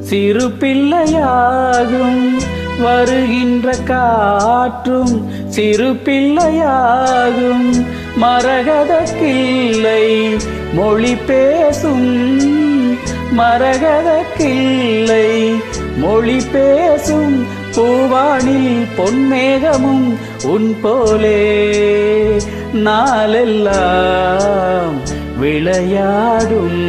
சிறு பிள்ளையாகும். வருகின்ற காற்றும் சிறு பிள்ளையாகும். மரகத கிள்ளை மொழி பேசும். மரகத கிள்ளை மொழி பேசும். பூவானில் பொன்மேகமும் உன் போலே. நாளெல்லாம் விளையாடும்.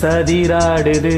சதிராடுது.